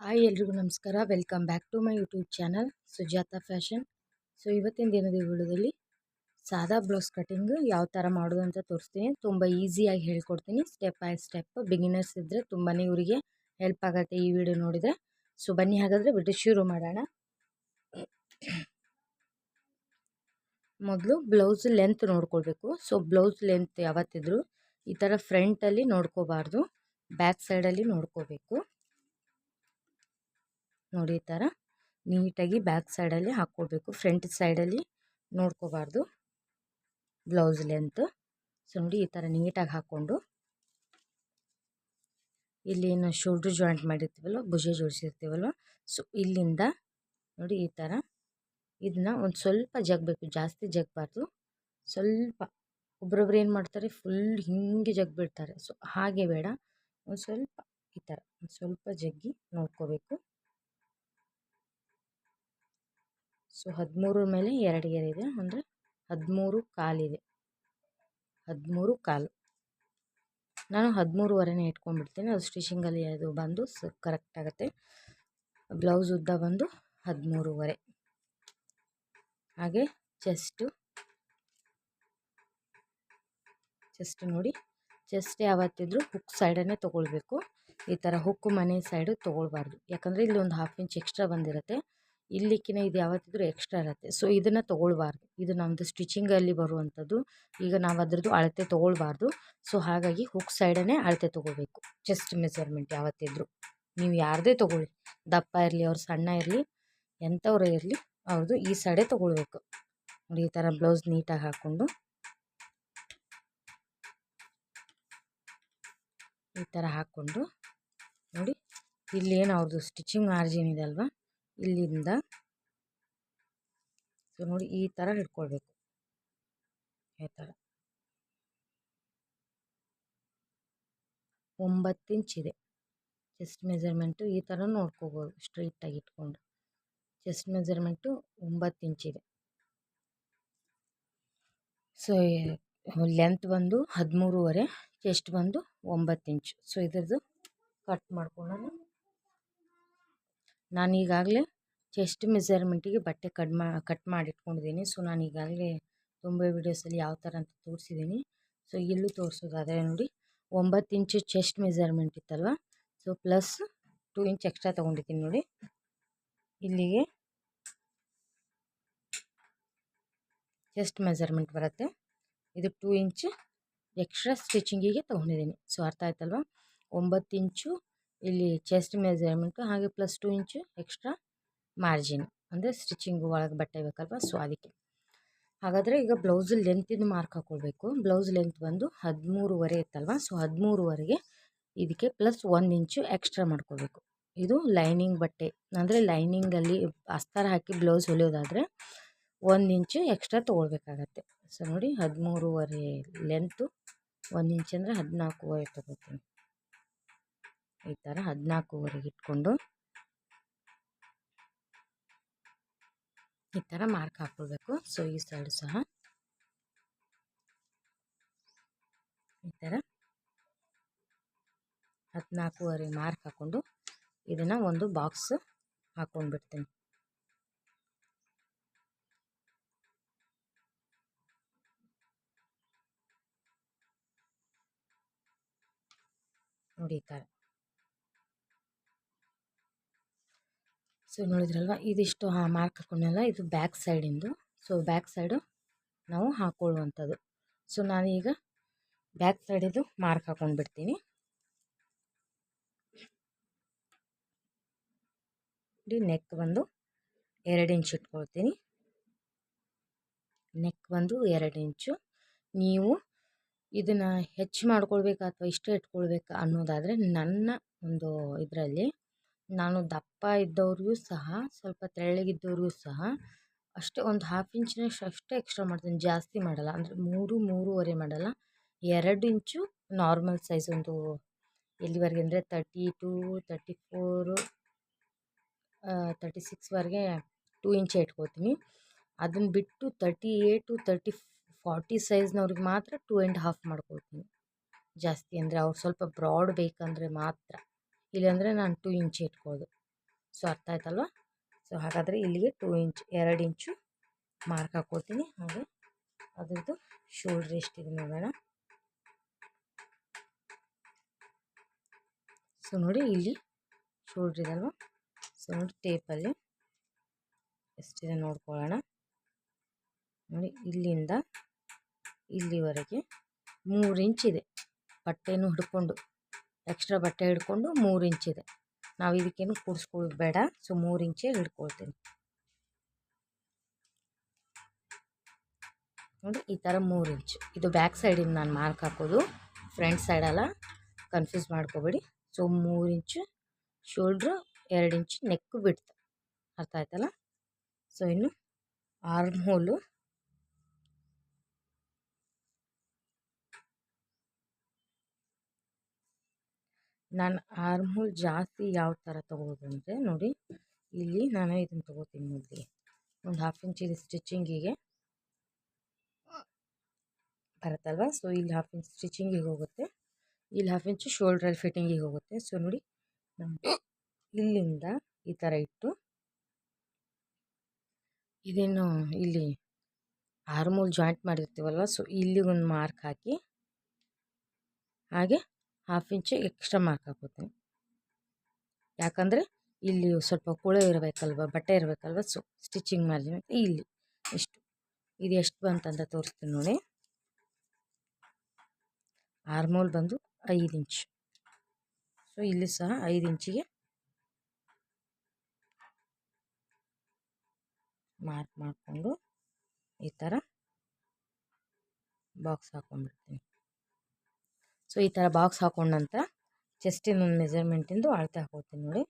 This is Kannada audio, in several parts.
ಹಾಯ್ ಎಲ್ರಿಗೂ ನಮಸ್ಕಾರ. Welcome back to my YouTube channel Sujatha fashion so ಇವತ್ತಿನ ದಿನದ ವಿಡಿಯೋದಲ್ಲಿ ಸಾದಾ ಬ್ಲೌಸ್ ಕಟಿಂಗ್ ಯಾವ ಥರ ಮಾಡೋದು ಅಂತ ತೋರಿಸ್ತೀನಿ. ತುಂಬ ಈಸಿಯಾಗಿ ಹೇಳ್ಕೊಡ್ತೀನಿ. ಸ್ಟೆಪ್ ಬೈ ಸ್ಟೆಪ್ ಬಿಗಿನರ್ಸ್ ಇದ್ದರೆ ತುಂಬಾ ಇವರಿಗೆ ಹೆಲ್ಪ್ ಆಗುತ್ತೆ ಈ ವಿಡಿಯೋ ನೋಡಿದರೆ. ಸೊ ಬನ್ನಿ ಹಾಗಾದರೆ ವಿಡಿಯೋ ಶುರು ಮಾಡೋಣ. ಮೊದಲು ಬ್ಲೌಸ್ ಲೆಂತ್ ನೋಡ್ಕೊಳ್ಬೇಕು. ಸೊ ಬ್ಲೌಸ್ ಲೆಂತ್ ಯಾವತ್ತಿದ್ರು ಈ ಥರ ಫ್ರಂಟಲ್ಲಿ ನೋಡ್ಕೋಬಾರ್ದು. ಬ್ಯಾಕ್ ಸೈಡಲ್ಲಿ ನೋಡ್ಕೋಬೇಕು. ನೋಡಿ ಈ ಥರ ನೀಟಾಗಿ ಬ್ಯಾಕ್ ಸೈಡಲ್ಲಿ ಹಾಕ್ಕೊಳ್ಬೇಕು ಫ್ರಂಟ್ ಸೈಡಲ್ಲಿ ನೋಡ್ಕೋಬಾರ್ದು ಬ್ಲೌಸ್ ಲೆಂತ್. ಸೊ ನೋಡಿ ಈ ಥರ ನೀಟಾಗಿ ಹಾಕ್ಕೊಂಡು ಇಲ್ಲಿ ಏನು ಶೋಲ್ಡ್ರ್ ಜಾಯಿಂಟ್ ಮಾಡಿರ್ತೀವಲ್ಲ ಭುಜ ಜೋಡಿಸಿರ್ತೀವಲ್ವ, ಸೊ ಇಲ್ಲಿಂದ ನೋಡಿ ಈ ಥರ ಇದನ್ನ ಒಂದು ಸ್ವಲ್ಪ ಜಗ್ಬೇಕು, ಜಾಸ್ತಿ ಜಗ್ಬಾರ್ದು. ಸ್ವಲ್ಪ ಒಬ್ರೊಬ್ರು ಏನು ಮಾಡ್ತಾರೆ, ಫುಲ್ ಹಿಂಗೆ ಜಗ್ಬಿಡ್ತಾರೆ. ಸೊ ಹಾಗೆ ಬೇಡ, ಒಂದು ಸ್ವಲ್ಪ ಈ ಥರ, ಒಂದು ಸ್ವಲ್ಪ ಜಗ್ಗಿ ನೋಡ್ಕೋಬೇಕು. ಸೊ ಹದಿಮೂರರ ಮೇಲೆ ಎರಡು ಗೆರೆ ಇದೆ. ಅಂದರೆ ಹದಿಮೂರು ಕಾಲಿದೆ ಹದಿಮೂರು ಕಾಲು. ನಾನು ಹದಿಮೂರುವರೆನೇ ಇಟ್ಕೊಂಡ್ಬಿಡ್ತೀನಿ. ಅದು ಸ್ಟಿಚಿಂಗಲ್ಲಿ ಅದು ಬಂದು ಸ ಕರೆಕ್ಟ್ ಆಗುತ್ತೆ. ಬ್ಲೌಸ್ ಉದ್ದ ಬಂದು ಹದಿಮೂರುವರೆ. ಹಾಗೆ ಚೆಸ್ಟು. ಚೆಸ್ಟ್ ನೋಡಿ. ಚೆಸ್ಟ್ ಯಾವತ್ತಿದ್ರೂ ಹುಕ್ ಸೈಡನ್ನೇ ತೊಗೊಳ್ಬೇಕು. ಈ ಥರ ಹುಕ್ಕು ಮನೆ ಸೈಡು ತೊಗೊಳ್ಬಾರ್ದು. ಯಾಕಂದರೆ ಇಲ್ಲಿ ಒಂದು ಹಾಫ್ ಇಂಚ್ ಎಕ್ಸ್ಟ್ರಾ ಬಂದಿರುತ್ತೆ. ಇಲ್ಲಿಕ್ಕಿನ ಇದು ಯಾವತ್ತಿದ್ರೂ ಎಕ್ಸ್ಟ್ರಾ ಇರುತ್ತೆ. ಸೊ ಇದನ್ನು ತೊಗೊಳ್ಬಾರ್ದು. ಇದು ನಮ್ಮದು ಸ್ಟಿಚಿಂಗಲ್ಲಿ ಬರುವಂಥದ್ದು ಈಗ ನಾವು ಅದರದ್ದು ಅಳತೆ ತೊಗೊಳ್ಬಾರ್ದು. ಸೊ ಹಾಗಾಗಿ ಹುಕ್ ಸೈಡನ್ನೇ ಅಳತೆ ತೊಗೋಬೇಕು. ಚೆಸ್ಟ್ ಮೆಸರ್ಮೆಂಟ್ ಯಾವತ್ತಿದ್ರೂ. ನೀವು ಯಾರದೇ ತೊಗೊಳ್ಳಿ. ದಪ್ಪ ಇರಲಿ, ಅವ್ರು ಸಣ್ಣ ಇರಲಿ, ಎಂಥವ್ರೇ ಇರಲಿ ಅವ್ರದ್ದು ಈ ಸೈಡೇ ತೊಗೊಳ್ಬೇಕು. ನೋಡಿ, ಈ ಥರ ಬ್ಲೌಸ್ ನೀಟಾಗಿ ಹಾಕ್ಕೊಂಡು. ಈ ಥರ ಹಾಕ್ಕೊಂಡು. ನೋಡಿ, ಇಲ್ಲೇನು ಅವ್ರದ್ದು ಸ್ಟಿಚಿಂಗ್ ಮಾರ್ಜಿನ್ ಇದೆ ಅಲ್ವಾ? ಇಲ್ಲಿಂದ. ಸೊ ನೋಡಿ ಈ ಥರ ಹಿಡ್ಕೊಳ್ಬೇಕು. ಈ ಥರ ಒಂಬತ್ತು ಇಂಚ್ ಇದೆ. ಚೆಸ್ಟ್ ಮೆಜರ್ಮೆಂಟು ಈ ಥರ ನೋಡ್ಕೋಬೋದು ಸ್ಟ್ರೈಟಾಗಿ ಇಟ್ಕೊಂಡು. ಚೆಸ್ಟ್ ಮೆಜರ್ಮೆಂಟು ಒಂಬತ್ತು ಇದೆ. ಸೊ ಲೆಂತ್ ಬಂದು ಹದಿಮೂರುವರೆ ಚೆಸ್ಟ್ ಬಂದು ಒಂಬತ್ತು ಇಂಚು. ಸೊ ಇದ್ರದ್ದು ಕಟ್ ಮಾಡ್ಕೊಳ್ಳೋಣ. ನಾನು ಈಗಾಗಲೇ ಚೆಸ್ಟ್ ಮೆಸರ್ಮೆಂಟಿಗೆ ಬಟ್ಟೆ ಕಟ್ ಮಾ, ಕಟ್ ಮಾಡಿ ಇಟ್ಕೊಂಡಿದ್ದೀನಿ ಸೊ, ನಾನು ಈಗಾಗಲೇ ತುಂಬ ವೀಡಿಯೋಸಲ್ಲಿ ಯಾವ ಥರ ಅಂತ ತೋರಿಸಿದ್ದೀನಿ. ಸೊ, ಇಲ್ಲೂ ತೋರಿಸೋದಾದರೆ ನೋಡಿ, ಒಂಬತ್ತು inch chest measurement ಇತ್ತಲ್ವ? So, plus two inch extra ತೊಗೊಂಡಿದ್ದೀನಿ ನೋಡಿ. ಇಲ್ಲಿಗೆ ಚೆಸ್ಟ್ ಮೆಸರ್ಮೆಂಟ್ ಬರುತ್ತೆ. ಇದು ಟೂ ಇಂಚ್ ಎಕ್ಸ್ಟ್ರಾ ಸ್ಟಿಚಿಂಗಿಗೆ ತೊಗೊಂಡಿದ್ದೀನಿ. ಸೊ, ಅರ್ಥ ಆಯ್ತಲ್ವ? ಒಂಬತ್ತು ಇಂಚು ಇಲ್ಲಿ ಚೆಸ್ಟ್ ಮೆಸರ್ಮೆಂಟು ಹಾಗೆ plus two inch extra margin ಅಂದರೆ ಸ್ಟಿಚಿಂಗು ಒಳಗೆ ಬಟ್ಟೆ ಬೇಕಲ್ವ? ಸೊ ಅದಕ್ಕೆ. ಹಾಗಾದರೆ ಈಗ ಬ್ಲೌಸ್ ಲೆಂತಿಂದು ಮಾರ್ಕ್ ಹಾಕ್ಕೊಳ್ಬೇಕು ಬ್ಲೌಸ್ ಲೆಂತ್ ಬಂದು ಹದಿಮೂರುವರೆ ಇತ್ತಲ್ವ? ಸೊ ಹದಿಮೂರುವರೆಗೆ ಇದಕ್ಕೆ ಪ್ಲಸ್ ಒಂದು ಇಂಚು ಎಕ್ಸ್ಟ್ರಾ ಮಾಡ್ಕೋಬೇಕು ಇದು ಲೈನಿಂಗ್ ಬಟ್ಟೆ. ಅಂದರೆ ಲೈನಿಂಗಲ್ಲಿ ಅಸ್ತರ ಹಾಕಿ ಬ್ಲೌಸ್ ಹೊಲಿಯೋದಾದರೆ ಒಂದು ಇಂಚು ಎಕ್ಸ್ಟ್ರಾ ತೊಗೊಳ್ಬೇಕಾಗತ್ತೆ. ಸೊ ನೋಡಿ ಹದಿಮೂರುವರೆ ಲೆಂತು ಒಂದು ಇಂಚ್ ಅಂದರೆ ಹದಿನಾಲ್ಕೂವರೆ ತೊಗೋತೀನಿ ಈ ಥರ ಹದಿನಾಲ್ಕೂವರೆಗೆ ಇಟ್ಕೊಂಡು ಈ ಥರ ಮಾರ್ಕ್ ಹಾಕ್ಕೊಳ್ಬೇಕು ಸೊ ಈ ಸೈಡ್ ಸಹ. ಈ ಥರ ಹದಿನಾಲ್ಕೂವರೆ ಮಾರ್ಕ್ ಹಾಕ್ಕೊಂಡು ಇದನ್ನು ಒಂದು ಬಾಕ್ಸ್ ಹಾಕ್ಕೊಂಡ್ಬಿಡ್ತೀನಿ ನೋಡಿ ಈ ಥರ ಸೊ ನೋಡಿದ್ರಲ್ವ? ಇದಿಷ್ಟು ಹಾಂ ಮಾರ್ಕ್ ಹಾಕೊಂಡಲ್ಲ ಇದು ಬ್ಯಾಕ್ ಸೈಡಿಂದು ಸೊ ಬ್ಯಾಕ್ ಸೈಡು ನಾವು ಹಾಕ್ಕೊಳ್ಳುವಂಥದ್ದು ಸೊ ನಾನೀಗ ಬ್ಯಾಕ್ ಸೈಡಿದು ಮಾರ್ಕ್ ಹಾಕೊಂಡ್ಬಿಡ್ತೀನಿ. ನೆಕ್ ಬಂದು ಎರಡು ಇಂಚ್ ಇಟ್ಕೊಳ್ತೀನಿ. ನೆಕ್ ಬಂದು ಎರಡು ಇಂಚು ನೀವು ಇದನ್ನು ಹೆಚ್ಚು ಮಾಡ್ಕೊಳ್ಬೇಕಾ ಅಥವಾ ಇಷ್ಟೇ ಇಟ್ಕೊಳ್ಬೇಕಾ ಅನ್ನೋದಾದರೆ ನನ್ನ ಒಂದು ಇದರಲ್ಲಿ ನಾನು ದಪ್ಪ ಇದ್ದವ್ರಿಗೂ ಸಹ, ಸ್ವಲ್ಪ ತೆಳ್ಳಗಿದ್ದವ್ರಿಗೂ ಸಹ ಅಷ್ಟೇ ಒಂದು ಹಾಫ್ ಇಂಚಿನಷ್ಟು ಅಷ್ಟೇ ಎಕ್ಸ್ಟ್ರಾ ಮಾಡ್ತೀನಿ. ಜಾಸ್ತಿ ಮಾಡಲ್ಲ. ಅಂದರೆ ಮೂರು, ಮೂರುವರೆ ಮಾಡಲ್ಲ. ಎರಡು ಇಂಚು ನಾರ್ಮಲ್ ಸೈಜ್ ಒಂದು ಎಲ್ಲಿವರೆಗೆ ಅಂದರೆ thirty two thirty four thirty ಸಿಕ್ಸ್ವರೆಗೆ two inch ಇಟ್ಕೋತೀನಿ. ಅದನ್ನು ಬಿಟ್ಟು ತರ್ಟಿ ಏಟು ತರ್ಟಿ ಫಾರ್ಟಿ ಸೈಜ್ನವ್ರಿಗೆ ಮಾತ್ರ ಟೂ ಆ್ಯಂಡ್ ಹಾಫ್ ಮಾಡ್ಕೊಳ್ತೀನಿ. ಜಾಸ್ತಿ ಅಂದರೆ ಅವ್ರು ಸ್ವಲ್ಪ ಬ್ರಾಡ್ ಬೇಕಂದರೆ ಮಾತ್ರ. ಇಲ್ಲಾಂದರೆ ನಾನು ಟೂ ಇಂಚ್ ಇಟ್ಕೋದು ಸೊ ಅರ್ಥ ಆಯ್ತಲ್ವ? ಸೊ ಹಾಗಾದರೆ ಇಲ್ಲಿಗೆ ಟೂ ಇಂಚ್ ಎರಡು ಇಂಚು ಮಾರ್ಕ್ ಹಾಕ್ಕೊಳ್ತೀನಿ ಹಾಗೆ ಅದ್ರದ್ದು ಶೋಲ್ಡ್ರ್ ಎಷ್ಟಿದೆ ನೋಡೋಣ. ಸೊ ನೋಡಿ ಇಲ್ಲಿ ಶೋಲ್ಡ್ರ್ ಇದಲ್ವ ಸೊ ನೋಡಿ ಟೇಪಲ್ಲಿ ಎಷ್ಟಿದೆ ನೋಡ್ಕೊಳ್ಳೋಣ. ನೋಡಿ ಇಲ್ಲಿಂದ ಇಲ್ಲಿವರೆಗೆ ಮೂರು ಇದೆ. ಬಟ್ಟೆನೂ ಹಿಡ್ಕೊಂಡು ಎಕ್ಸ್ಟ್ರಾ ಬಟ್ಟೆ ಹಿಡ್ಕೊಂಡು ಮೂರು ಇಂಚಿದೆ ನಾವು ಇದಕ್ಕೇನು ಕೂಡಿಸ್ಕೊಳ್ಳೋದು ಬೇಡ. ಸೊ ಮೂರು ಇಂಚೇ ಹಿಡ್ಕೊಳ್ತೀನಿ. ನೋಡಿ, ಈ ಥರ ಮೂರು ಇಂಚ್. ಇದು ಬ್ಯಾಕ್ ಸೈಡಿಂದ ನಾನು ಮಾರ್ಕ್ ಹಾಕೋದು. ಫ್ರಂಟ್ ಸೈಡಲ್ಲ ಕನ್ಫ್ಯೂಸ್ ಮಾಡ್ಕೋಬೇಡಿ. ಸೊ ಮೂರು ಇಂಚು ಶೋಲ್ಡ್ರು, ಎರಡು ಇಂಚು ನೆಕ್ಕು ಬಿಡ್ತು ಅರ್ಥ ಆಯ್ತಲ್ಲ? ಸೊ ಇನ್ನು ಆರ್ಮ್ ಹೋಲು. ನಾನು ಆರ್ಮ್ ಹೋಲ್ ಜಾಸ್ತಿ ಯಾವ ಥರ ತೊಗೊಳೋದು ಅಂದರೆ ನೋಡಿ, ಇಲ್ಲಿ ನಾನು ಇದನ್ನು ತೊಗೋತೀನಿ ನೋಡಿ. ಒಂದು ಹಾಫ್ ಇಂಚ್ ಇದು ಸ್ಟಿಚಿಂಗಿಗೆ ಬರುತ್ತಲ್ವ? ಸೊ ಇಲ್ಲಿ ಹಾಫ್ ಇಂಚ್ ಸ್ಟಿಚಿಂಗಿಗೆ ಹೋಗುತ್ತೆ. ಇಲ್ಲಿ ಹಾಫ್ ಇಂಚು ಶೋಲ್ಡ್ರಲ್ಲಿ ಫಿಟ್ಟಿಂಗಿಗೆ ಹೋಗುತ್ತೆ. ಸೊ ನೋಡಿ ಇಲ್ಲಿಂದ ಈ ಥರ ಇಟ್ಟು, ಇದೇನು ಇಲ್ಲಿ ಆರ್ಮೂಲ್ ಜಾಯಿಂಟ್ ಮಾಡಿರ್ತೀವಲ್ವ? ಸೊ ಇಲ್ಲಿ ಒಂದು ಮಾರ್ಕ್ ಹಾಕಿ, ಹಾಗೆ ಹಾಫ್ ಇಂಚು ಎಕ್ಸ್ಟ್ರಾ ಮಾರ್ಕ್ ಹಾಕೋತೀನಿ. ಯಾಕಂದರೆ ಇಲ್ಲಿ ಸ್ವಲ್ಪ ಕೂಳೆ ಇರಬೇಕಲ್ವ, ಬಟ್ಟೆ ಇರಬೇಕಲ್ವ, ಸೊ ಸ್ಟಿಚಿಂಗ್ ಮಾರ್ಜಿನ್ ಇಲ್ಲಿ ಇಷ್ಟು. ಇದು ಎಷ್ಟು ಬಂತಂತ ತೋರಿಸ್ತೀನಿ ನೋಡಿ. ಆರ್ಮೋಲ್ ಬಂದು ಐದು ಇಂಚ್. ಸೊ ಇಲ್ಲಿ ಸಹ ಐದು ಇಂಚಿಗೆ ಮಾರ್ಕ್ ಮಾಡಿಕೊಂಡು ಈ ಥರ ಬಾಕ್ಸ್ ಹಾಕೊಂಡ್ಬಿಡ್ತೀನಿ. ಸೊ, ಈ ಥರ ಬಾಕ್ಸ್ ಹಾಕೊಂಡ ನಂತರ ಚೆಸ್ಟಿನ ಒಂದು ಮೆಜರ್ಮೆಂಟಿಂದು ಅಳತೆ ಹಾಕೋತೀನಿ ನೋಡಿ.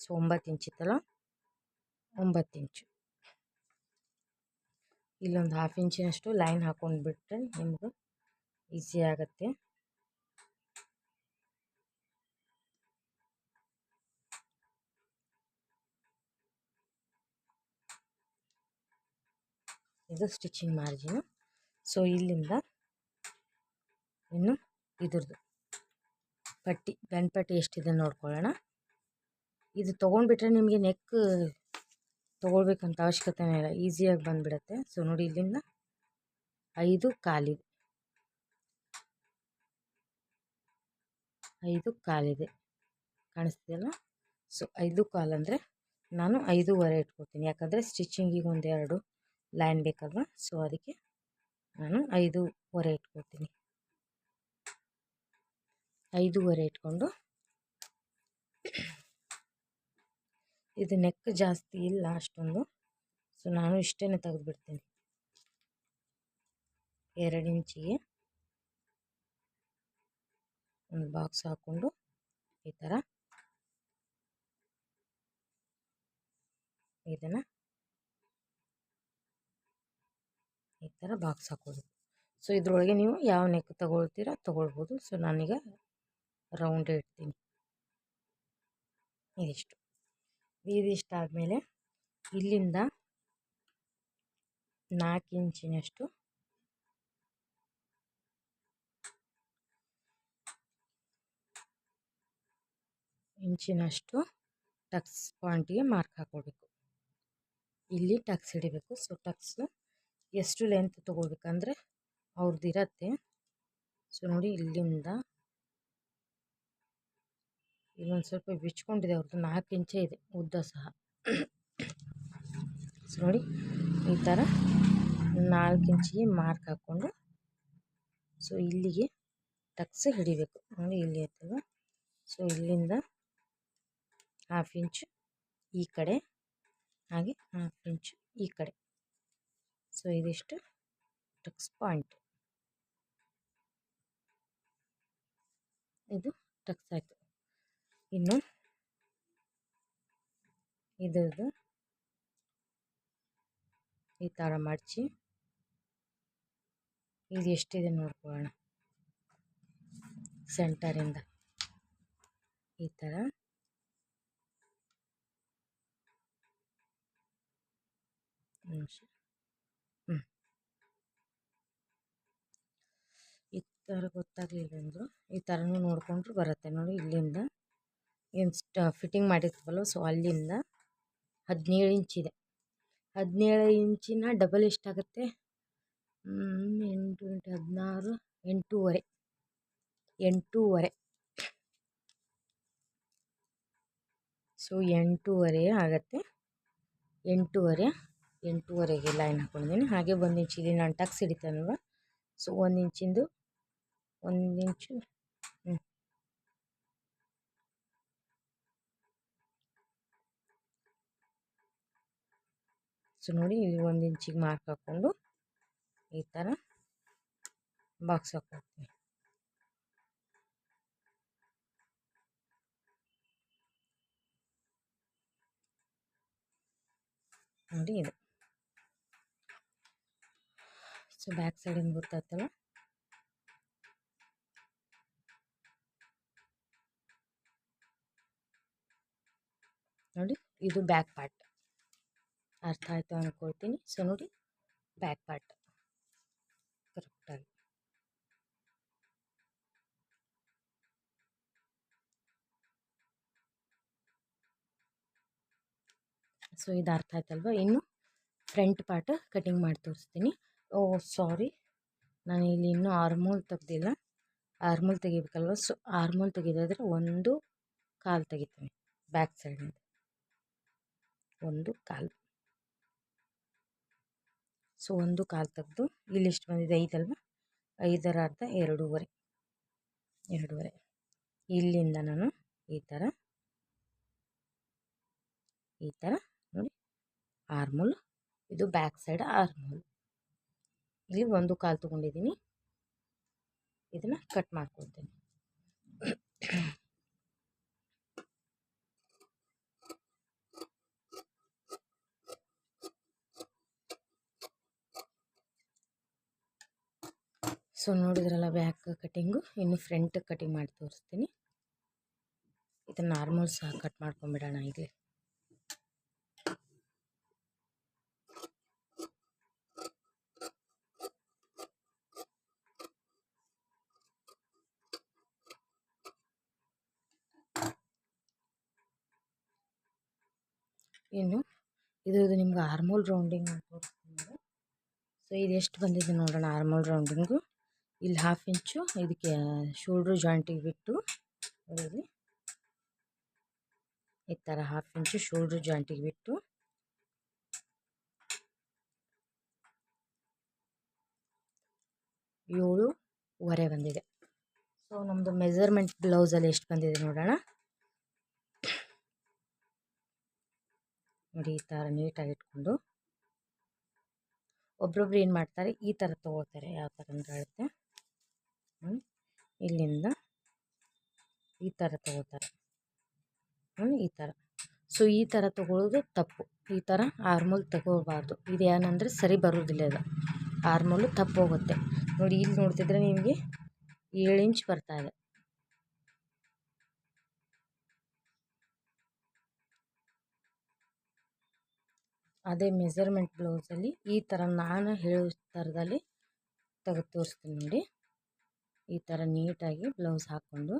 ಸೊ, ಒಂಬತ್ತು ಇಂಚ್ ಇತ್ತಲ್ಲ? ಒಂಬತ್ತು ಇಂಚು. ಇಲ್ಲೊಂದು ಹಾಫ್ ಇಂಚಿನಷ್ಟು ಲೈನ್ ಹಾಕೊಂಡು ಬಿಟ್ಟರೆ ನಿಮ್ಗೆ ಈಸಿ ಆಗುತ್ತೆ. ಇದು ಸ್ಟಿಚಿಂಗ್ ಮಾರ್ಜಿನು ಸೊ ಇಲ್ಲಿಂದ ಇನ್ನು ಇದ್ರದ್ದು. ಪಟ್ಟಿ, ಬೆನ್ ಪಟ್ಟಿ ಎಷ್ಟಿದೆ ನೋಡ್ಕೊಳ್ಳೋಣ. ಇದು ತೊಗೊಂಡ್ಬಿಟ್ರೆ ನಿಮಗೆ ನೆಕ್ ತೊಗೊಳ್ಬೇಕಂತ ಅವಶ್ಯಕತೆನೇ ಇಲ್ಲ. ಈಸಿಯಾಗಿ ಬಂದುಬಿಡತ್ತೆ. ಸೊ, ನೋಡಿ ಇಲ್ಲಿಂದ. ಐದು ಕಾಲಿದೆ. ಐದು ಕಾಲಿದೆ. ಕಾಣಿಸ್ತಿದೆಯಲ್ಲ? ಸೊ, ಐದು ಕಾಲಂದರೆ ನಾನು ಐದೂವರೆ ಇಟ್ಕೊಳ್ತೀನಿ. ಯಾಕಂದರೆ ಸ್ಟಿಚಿಂಗಿಗೆ ಒಂದೆರಡು ಲೈನ್ ಬೇಕಲ್ವ? ಸೊ, ಅದಕ್ಕೆ ನಾನು ಐದೂವರೆ ಇಟ್ಕೊಳ್ತೀನಿ. ಐದೂವರೆ ಇಟ್ಕೊಂಡು ಇದು ನೆಕ್ ಜಾಸ್ತಿ ಇಲ್ಲ ಅಷ್ಟೊಂದು. ಸೊ ನಾನು ಇಷ್ಟೇ ತೆಗೆದುಬಿಡ್ತೀನಿ. ಎರಡು ಇಂಚಿಗೆ ಒಂದು ಬಾಕ್ಸ್ ಹಾಕ್ಕೊಂಡು ಈ ಥರ ಇದನ್ನು ಈ ಥರ ಬಾಕ್ಸ್ ಹಾಕೋದು ಸೊ ಇದ್ರೊಳಗೆ ನೀವು ಯಾವ ನೆಕ್ ತಗೊಳ್ತೀರ ತೊಗೊಳ್ಬೋದು. ಸೊ ನಾನೀಗ ರೌಂಡ್ ಇಡ್ತೀನಿ. ಇದಿಷ್ಟು. ಇದಿಷ್ಟು ಆದಮೇಲೆ ಇಲ್ಲಿಂದ ನಾಲ್ಕು ಇಂಚಿನಷ್ಟು ಇಂಚಿನಷ್ಟು ಟಕ್ಸ್ ಪಾಯಿಂಟಿಗೆ ಮಾರ್ಕ್ ಹಾಕೋಬೇಕು. ಇಲ್ಲಿ ಟಕ್ಸ್ ಹಿಡಿಬೇಕು. ಸೊ, ಟಕ್ಸ್ ಎಷ್ಟು ಲೆಂತ್ ತೊಗೊಳ್ಬೇಕಂದ್ರೆ ಅವ್ರದ್ದು ಇರತ್ತೆ ಸೊ, ನೋಡಿ ಇಲ್ಲಿಂದ ಇಲ್ಲೊಂದು ಸ್ವಲ್ಪ ಬಿಚ್ಕೊಂಡಿದೆ ಅವ್ರದ್ದು ನಾಲ್ಕು ಇಂಚೆ ಇದೆ, ಉದ್ದ ಸಹ. ನೋಡಿ, ಈ ಥರ ನಾಲ್ಕು ಇಂಚಿಗೆ ಮಾರ್ಕ್ ಹಾಕ್ಕೊಂಡು ಸೊ ಇಲ್ಲಿಗೆ ಟಕ್ಸ್ ಹಿಡಿಬೇಕು. ನೋಡಿ, ಇಲ್ಲಿ ಆಯ್ತಲ್ವ ಸೊ ಇಲ್ಲಿಂದ ಹಾಫ್ ಇಂಚು ಈ ಕಡೆ, ಹಾಗೆ ಹಾಫ್ ಇಂಚು ಈ ಕಡೆ. ಸೊ ಇದಿಷ್ಟು ಟಕ್ಸ್ ಪಾಯಿಂಟ್ ಇದು ಟಕ್ಸ್ ಆಯಿತು. ಇನ್ನು ಇದ್ರದ್ದು ಈ ಥರ ಮಡಚಿ. ಇದು ಎಷ್ಟಿದೆ ನೋಡ್ಕೊಳ್ಳೋಣ. ಸೆಂಟರಿಂದ ಈ ಥರ ಹ್ಞೂ ಈ ಥರ ಗೊತ್ತಾಗಲಿಲ್ಲ ಅಂದರು ಈ ಥರನೂ ನೋಡಿಕೊಂಡ್ರು ಬರುತ್ತೆ ನೋಡಿ ಇಲ್ಲಿಂದ. ಏನು ಫಿಟ್ಟಿಂಗ್ ಮಾಡಿರ್ತೀವಲ್ಲ ಸೊ ಅಲ್ಲಿಂದ ಹದಿನೇಳು ಇಂಚಿದೆ ಹದಿನೇಳು ಇಂಚಿನ ಡಬಲ್ ಎಷ್ಟಾಗುತ್ತೆ? ಎಂಟು ಎಂಟು ಹದಿನಾರು, ಎಂಟೂವರೆ. ಎಂಟೂವರೆ. ಸೊ ಎಂಟೂವರೆ ಆಗುತ್ತೆ. ಎಂಟೂವರೆ, ಎಂಟೂವರೆಗೆ ಲೈನ್ ಹಾಕ್ಕೊಂಡಿದ್ದೀನಿ ಹಾಗೆ ಒಂದು ಇಂಚ್ ಇಲ್ಲಿ ನಾನು ಟಕ್ಸ್ ಹಿಡಿತಾನಲ್ವ? ಸೊ ಒಂದು ಇಂಚಿಂದು, ಒಂದು ಇಂಚು ಹ್ಞೂ ನೋಡಿ ಇಲ್ಲಿ ಒಂದು ಇಂಚಿಗೆ ಮಾರ್ಕ್ ಹಾಕ್ಕೊಂಡು ಈ ಥರ ಬಾಕ್ಸ್ ಹಾಕ್ಕೊಡ್ತೀನಿ ನೋಡಿ ಇದು ಸೊ ಬ್ಯಾಕ್ ಸೈಡಿಂದ ಗೊತ್ತಾಗ್ತಲ್ಲ ನೋಡಿ ಇದು ಬ್ಯಾಕ್ ಪಾರ್ಟ್ ಅರ್ಥ ಆಯಿತು ಅಂದ್ಕೊಳ್ತೀನಿ ಸೊ ನೋಡಿ ಬ್ಯಾಕ್ ಪಾರ್ಟ್ ಕರೆಕ್ಟಾಗಿ ಸೊ ಇದು ಅರ್ಥ ಆಯ್ತಲ್ವ? ಇನ್ನು ಫ್ರಂಟ್ ಪಾರ್ಟ್ ಕಟಿಂಗ್ ಮಾಡಿ ತೋರಿಸ್ತೀನಿ. ಓ ಸಾರಿ ನಾನು ಇಲ್ಲಿ ಇನ್ನೂ ಆರ್ಮೋಲ್ ತೆಗ್ದಿಲ್ಲ. ಆರ್ಮೋಲ್ ತೆಗಿಬೇಕಲ್ವ? ಸೊ ಆರ್ಮೋಲ್ ತೆಗೆದಾದ್ರೆ ಒಂದು ಕಾಲು ತೆಗಿತೀನಿ. ಬ್ಯಾಕ್ ಸೈಡಿಂದ ಒಂದು ಕಾಲು. ಸೊ, ಒಂದು ಕಾಲು ತೆಗೆದು ಇಲ್ಲಿ ಎಷ್ಟು ಬಂದಿದೆ ಐದಲ್ವ ಐದರ ಅರ್ಧ ಎರಡೂವರೆ. ಎರಡೂವರೆ. ಇಲ್ಲಿಂದ ನಾನು ಈ ಥರ ಈ ಥರ ನೋಡಿ, ಆರ್ಮೂಲ್, ಇದು ಬ್ಯಾಕ್ ಸೈಡ್ ಆರ್ಮೂಲ್. ಇಲ್ಲಿ ಒಂದು ಕಾಲು ತೊಗೊಂಡಿದ್ದೀನಿ. ಇದನ್ನು ಕಟ್ ಮಾಡ್ಕೊಳ್ತೀನಿ. ಸೊ ನೋಡಿದ್ರಲ್ಲ ಬ್ಯಾಕ್ ಕಟ್ಟಿಂಗು ಇನ್ನು ಫ್ರಂಟ್ ಕಟಿಂಗ್ ಮಾಡಿ ತೋರಿಸ್ತೀನಿ. ಇದನ್ನು ನಾರ್ಮಲ್ ಸಹ ಕಟ್ ಮಾಡ್ಕೊಂಬಿಡೋಣ ಇಲ್ಲಿ. ಇನ್ನು ಇದು ನಿಮ್ಗೆ ಆರ್ಮೋಲ್ ರೌಂಡಿಂಗ್ ಅಂತ ತೋರಿಸ್ತೀನಿ ಸೊ ಇದು ಎಷ್ಟು ಬಂದಿದೆ ನೋಡೋಣ ಆರ್ಮೋಲ್ ರೌಂಡಿಂಗು ಇಲ್ಲಿ ಹಾಫ್ ಇಂಚು ಇದಕ್ಕೆ ಶೋಲ್ಡ್ರ್ ಜಾಯಿಂಟಿಗೆ ಬಿಟ್ಟು ನೋಡಿ ಈ ಥರ ಹಾಫ್ ಇಂಚು ಶೋಲ್ಡ್ರ್ ಜಾಯಿಂಟಿಗೆ ಬಿಟ್ಟು ಏಳುವರೆ ಬಂದಿದೆ. ಸೊ ನಮ್ಮದು ಮೆಜರ್ಮೆಂಟ್ ಬ್ಲೌಸಲ್ಲಿ ಎಷ್ಟು ಬಂದಿದೆ ನೋಡೋಣ. ನೋಡಿ, ಈ ಥರ ನೀಟಾಗಿ ಇಟ್ಕೊಂಡು. ಒಬ್ರೊಬ್ರು ಏನು ಮಾಡ್ತಾರೆ, ಈ ಥರ ತೊಗೊಳ್ತಾರೆ ಯಾವ ಥರ ಅಂತ ಹೇಳುತ್ತೆ. ಇಲ್ಲಿಂದ ಈ ಥರ ತಗೋತಾರೆ. ಈ ಥರ ಸೊ ಈ ಥರ ತಗೊಳ್ಳೋದು ತಪ್ಪು. ಈ ಥರ ಆರ್ಮೋಲ್ ತಗೋಬಾರ್ದು. ಇದು ಏನಂದರೆ ಸರಿ ಬರೋದಿಲ್ಲ ಇದು ಆರ್ಮೋಲು ತಪ್ಪು ಹೋಗುತ್ತೆ. ನೋಡಿ, ಇಲ್ಲಿ ನೋಡ್ತಿದ್ರೆ ನಿಮಗೆ ಏಳು ಇಂಚ್ ಇದೆ. ಅದೇ ಮೆಜರ್ಮೆಂಟ್ ಬ್ಲೌಸಲ್ಲಿ ಈ ಥರ ನಾನು ಹೇಳೋ ಥರದಲ್ಲಿ ತೆಗೆದು ತೋರಿಸ್ತೀನಿ ನೋಡಿ. ಈ ಥರ ನೀಟಾಗಿ ಬ್ಲೌಸ್ ಹಾಕ್ಕೊಂಡು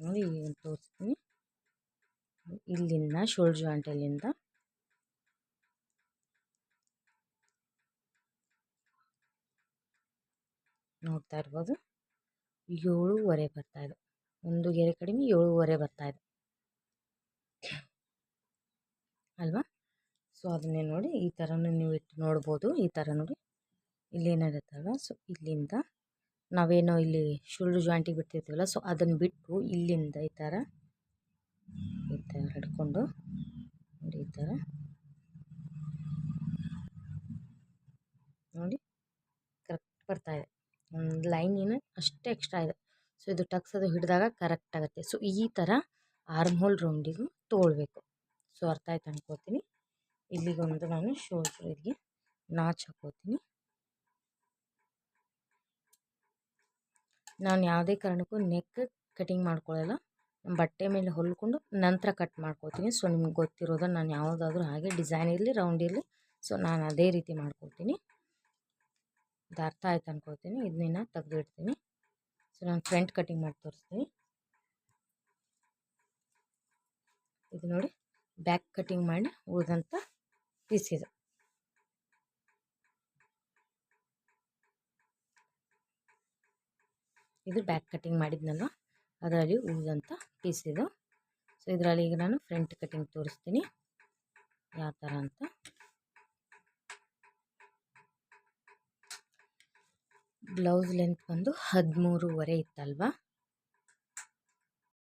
ನೋಡಿ ಈಗ ತೋರಿಸ್ತೀನಿ. ಇಲ್ಲಿಂದ ಶೋಲ್ಡ್ ಜಾಯಿಂಟಲ್ಲಿಂದ ನೋಡ್ತಾ ಇರ್ಬೋದು. ಬರ್ತಾ ಇದೆ. ಒಂದು ಗೆರೆ ಕಡಿಮೆ ಬರ್ತಾ ಇದೆ. ಅಲ್ವಾ? ಸೊ, ಅದನ್ನೇ ನೋಡಿ ಈ ಥರನೂ ನೀವು ಇಟ್ಟು ನೋಡ್ಬೋದು. ಈ ಥರ ನೋಡಿ ಇಲ್ಲೇನಾಗುತ್ತಲ್ವ? ಸೊ, ಇಲ್ಲಿಂದ ನಾವೇನೋ ಇಲ್ಲಿ ಶೋಲ್ಡ್ರ್ ಜಾಯಿಂಟಿಗೆ ಬಿಡ್ತಿರ್ತೀವಲ್ಲ, ಸೊ, ಅದನ್ನು ಬಿಟ್ಟು ಇಲ್ಲಿಂದ ಈ ಥರ ಈ ಥರ ಹಿಡ್ಕೊಂಡು ನೋಡಿ ಈ ಥರ ನೋಡಿ ಕರೆಕ್ಟ್ ಬರ್ತಾ ಇದೆ. ಒಂದು ಲೈನ್ ಏನು ಅಷ್ಟೇ ಎಕ್ಸ್ಟ್ರಾ ಇದೆ. ಸೊ, ಇದು ಟಕ್ಸ್ ಅದು ಹಿಡಿದಾಗ ಕರೆಕ್ಟ್ ಆಗುತ್ತೆ. ಸೊ, ಈ ಥರ ಆರ್ಮ್ ಹೋಲ್ ರೌಂಡಿಗೂ ತೊಗೊಳ್ಬೇಕು ಸೊ, ಅರ್ಥ ಆಯ್ತು ಅನ್ಕೋತೀನಿ. ಇಲ್ಲಿಗೊಂದು ನಾನು ಶೋಲ್ಡ್ರಿಗೆ ನಾಚ್ ಹಾಕೋತೀನಿ. ನಾನು ಯಾವುದೇ ಕಾರಣಕ್ಕೂ ನೆಕ್ ಕಟಿಂಗ್ ಮಾಡ್ಕೊಳ್ಳಲ್ಲ. ಬಟ್ಟೆ ಮೇಲೆ ಹೊಲ್ಕೊಂಡು ನಂತರ ಕಟ್ ಮಾಡ್ಕೋತೀನಿ. ಸೊ, ನಿಮ್ಗೆ ಗೊತ್ತಿರೋದು ನಾನು ಯಾವುದಾದ್ರೂ ಹಾಗೆ ಡಿಸೈನ್ ಇರಲಿ, ರೌಂಡ್ ಇರಲಿ, ಸೊ, ನಾನು ಅದೇ ರೀತಿ ಮಾಡ್ಕೊಳ್ತೀನಿ. ಇದು ಅರ್ಥ ಆಯ್ತು ಅನ್ಕೋತೀನಿ. ಇದನ್ನ ತೆಗೆದಿಡ್ತೀನಿ. ಸೊ, ನಾನು ಫ್ರಂಟ್ ಕಟಿಂಗ್ ಮಾಡಿ ತೋರಿಸ್ತೀನಿ. ಇದು ನೋಡಿ, ಬ್ಯಾಕ್ ಕಟಿಂಗ್ ಮಾಡಿ ಉಳಿದಂಥ ಪೀಸ್ ಇದು ಬ್ಯಾಕ್ ಕಟಿಂಗ್ ಮಾಡಿದ್ನಲ್ಲ ಅದರಲ್ಲಿ ಉಳಿದಂಥ ಪೀಸ್ ಇದು. ಸೊ ಇದರಲ್ಲಿ ಈಗ ನಾನು ಫ್ರಂಟ್ ಕಟಿಂಗ್ ತೋರಿಸ್ತೀನಿ. ಯಾವ ಥರ ಅಂತ. ಬ್ಲೌಸ್ ಲೆಂತ್ ಬಂದು ಹದಿಮೂರುವರೆ ಇತ್ತಲ್ವಾ?